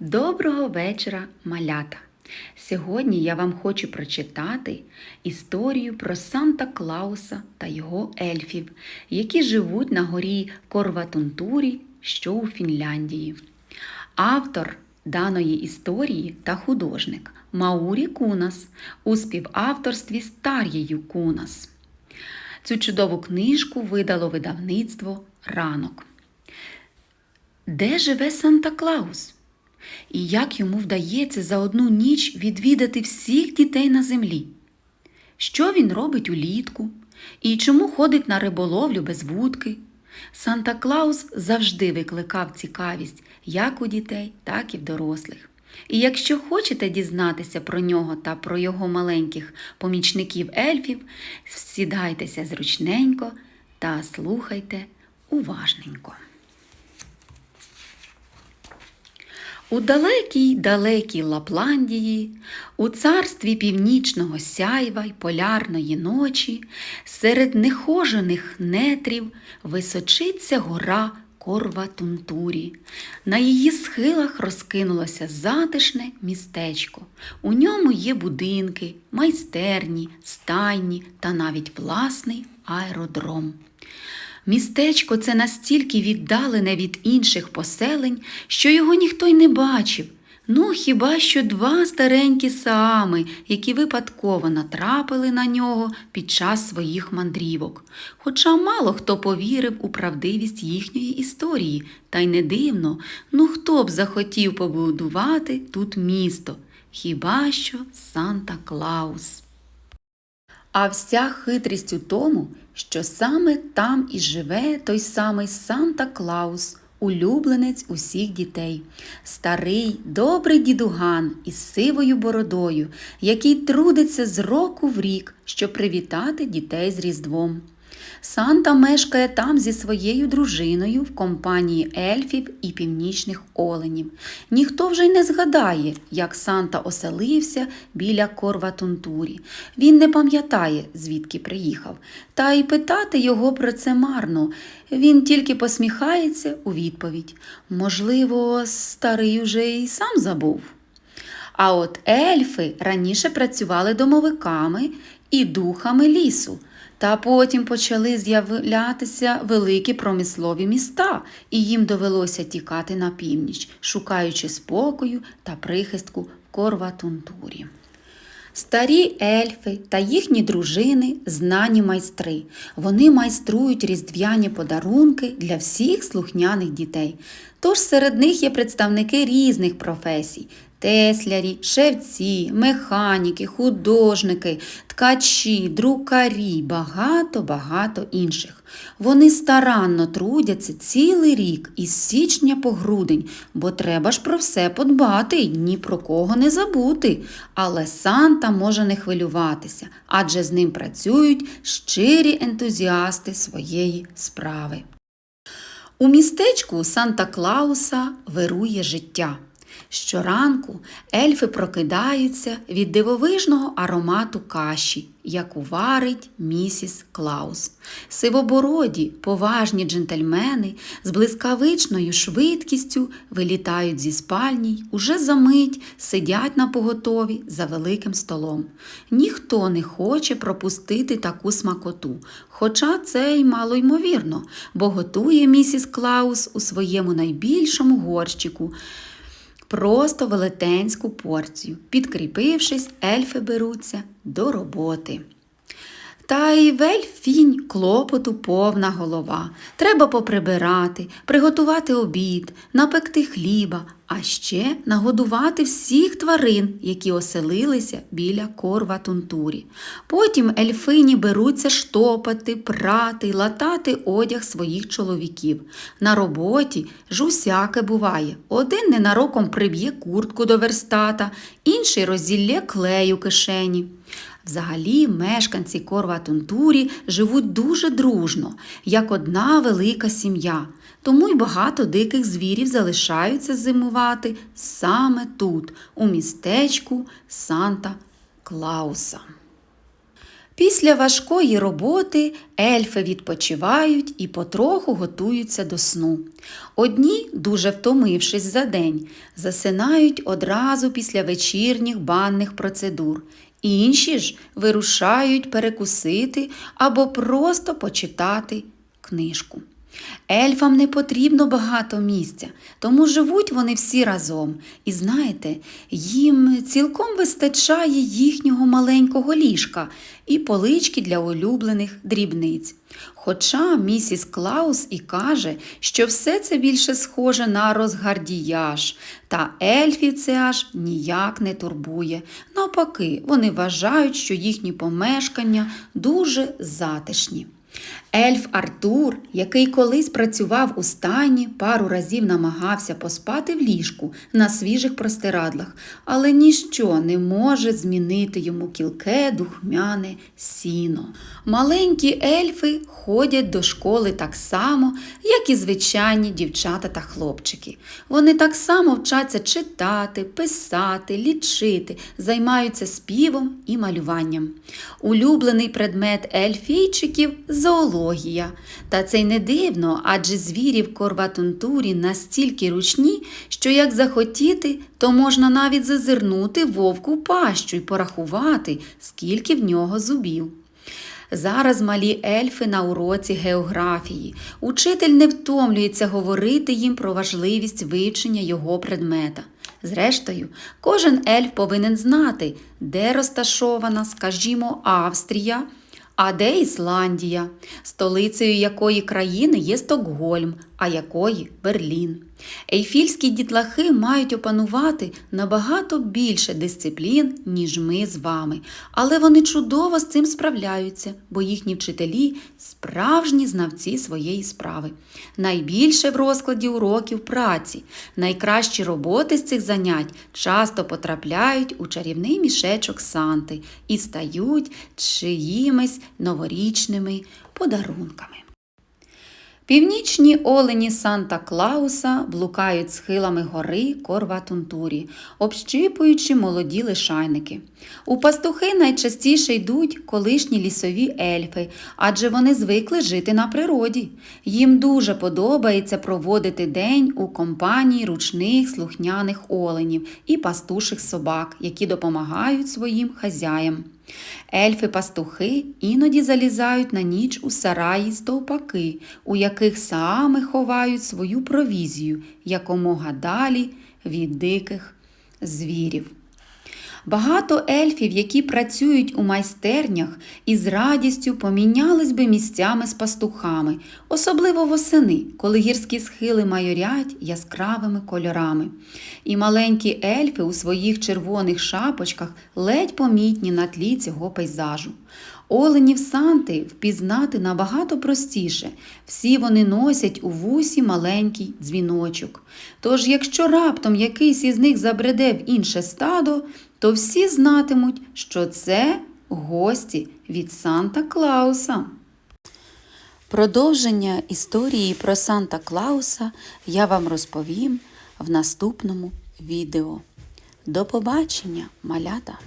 Доброго вечора, малята! Сьогодні я вам хочу прочитати історію про Санта Клауса та його ельфів, які живуть на горі Корватунтурі, що у Фінляндії. Автор даної історії та художник Маурі Кунас у співавторстві з Тар'єю Кунас. Цю чудову книжку видало видавництво Ранок. Де живе Санта Клаус? І як йому вдається за одну ніч відвідати всіх дітей на землі? Що він робить улітку? І чому ходить на риболовлю без вудки? Санта Клаус завжди викликав цікавість як у дітей, так і в дорослих. І якщо хочете дізнатися про нього та про його маленьких помічників ельфів, сідайтеся зручненько та слухайте уважненько. У далекій далекій Лапландії, у царстві північного сяйва й полярної ночі, серед нехожених нетрів височиться гора Корватунтурі. На її схилах розкинулося затишне містечко. У ньому є будинки, майстерні, стайні та навіть власний аеродром. Містечко це настільки віддалене від інших поселень, що його ніхто й не бачив. Ну, хіба що два старенькі саами, які випадково натрапили на нього під час своїх мандрівок. Хоча мало хто повірив у правдивість їхньої історії, та й не дивно, ну хто б захотів побудувати тут місто, хіба що Санта Клаус. А вся хитрість у тому, що саме там і живе той самий Санта Клаус, улюбленець усіх дітей, старий, добрий дідуган із сивою бородою, який трудиться з року в рік, щоб привітати дітей з Різдвом. Санта мешкає там зі своєю дружиною в компанії ельфів і північних оленів. Ніхто вже й не згадає, як Санта оселився біля Корватунтурі. Він не пам'ятає, звідки приїхав, та й питати його про це марно. Він тільки посміхається у відповідь. Можливо, старий уже й сам забув. А от ельфи раніше працювали домовиками і духами лісу. Та потім почали з'являтися великі промислові міста, і їм довелося тікати на північ, шукаючи спокою та прихистку в Корватунтурі. Старі ельфи та їхні дружини знані майстри. Вони майструють різдвяні подарунки для всіх слухняних дітей. Тож серед них є представники різних професій: теслярі, шевці, механіки, художники, ткачі, друкарі, багато-багато інших. Вони старанно трудяться цілий рік із січня по грудень, бо треба ж про все подбати й ні про кого не забути. Але Санта може не хвилюватися, адже з ним працюють щирі ентузіасти своєї справи. У містечку Санта Клауса вирує життя. Щоранку ельфи прокидаються від дивовижного аромату каші, яку варить місіс Клаус. Сивобороді, поважні джентльмени з блискавичною швидкістю вилітають зі спальні й уже за мить сидять на поготові за великим столом. Ніхто не хоче пропустити таку смакоту, хоча це й мало ймовірно, бо готує місіс Клаус у своєму найбільшому горщику просто велетенську порцію. Підкріпившись, ельфи беруться до роботи. Та й вельфінь клопоту повна голова. Треба поприбирати, приготувати обід, напекти хліба, а ще нагодувати всіх тварин, які оселилися біля корва тунтурі. Потім ельфині беруться штопати, прати, латати одяг своїх чоловіків. На роботі ж усяке буває. Один ненароком приб'є куртку до верстата, інший розділє клею кишені. Взагалі, мешканці Корватунтурі живуть дуже дружно, як одна велика сім'я. Тому й багато диких звірів залишаються зимувати саме тут, у містечку Санта Клауса. Після важкої роботи ельфи відпочивають і потроху готуються до сну. Одні, дуже втомившись за день, засинають одразу після вечірніх банних процедур. Інші ж вирушають перекусити або просто почитати книжку. Ельфам не потрібно багато місця, тому живуть вони всі разом. І знаєте, їм цілком вистачає їхнього маленького ліжка і полички для улюблених дрібниць. Хоча місіс Клаус і каже, що все це більше схоже на розгардіяж, та ельфів це аж ніяк не турбує. Навпаки, вони вважають, що їхні помешкання дуже затишні. Ельф Артур, який колись працював у стані, пару разів намагався поспати в ліжку на свіжих простирадлах, але ніщо не може змінити йому кілке духмяне сіно. Маленькі ельфи ходять до школи так само, як і звичайні дівчата та хлопчики. Вони так само вчаться читати, писати, лічити, займаються співом і малюванням. Улюблений предмет ельфійчиків зоологія. Та це й не дивно, адже звірі в корватунтурі настільки ручні, що як захотіти, то можна навіть зазирнути вовку пащу і порахувати, скільки в нього зубів. Зараз малі ельфи на уроці географії. Учитель не втомлюється говорити їм про важливість вивчення його предмета. Зрештою, кожен ельф повинен знати, де розташована, скажімо, Австрія, а де Ісландія, столицею якої країни є Стокгольм, а якої Берлін. Ейфільські дітлахи мають опанувати набагато більше дисциплін, ніж ми з вами, але вони чудово з цим справляються, бо їхні вчителі справжні знавці своєї справи. Найбільше в розкладі уроків праці, найкращі роботи з цих занять часто потрапляють у чарівний мішечок Санти і стають чиїмись новорічними подарунками. Північні олені Санта Клауса блукають схилами гори Корватунтурі, общипуючи молоді лишайники. У пастухи найчастіше йдуть колишні лісові ельфи, адже вони звикли жити на природі. Їм дуже подобається проводити день у компанії ручних слухняних оленів і пастуших собак, які допомагають своїм хазяям. Ельфи-пастухи іноді залізають на ніч у сараї стовпаки, у яких саме ховають свою провізію якомога далі від диких звірів. Багато ельфів, які працюють у майстернях, із радістю помінялись би місцями з пастухами, особливо восени, коли гірські схили майорять яскравими кольорами. І маленькі ельфи у своїх червоних шапочках ледь помітні на тлі цього пейзажу. Оленів Санти впізнати набагато простіше. Всі вони носять у вусі маленький дзвіночок. Тож, якщо раптом якийсь із них забреде в інше стадо, то всі знатимуть, що це гості від Санта Клауса. Продовження історії про Санта Клауса я вам розповім в наступному відео. До побачення, малята!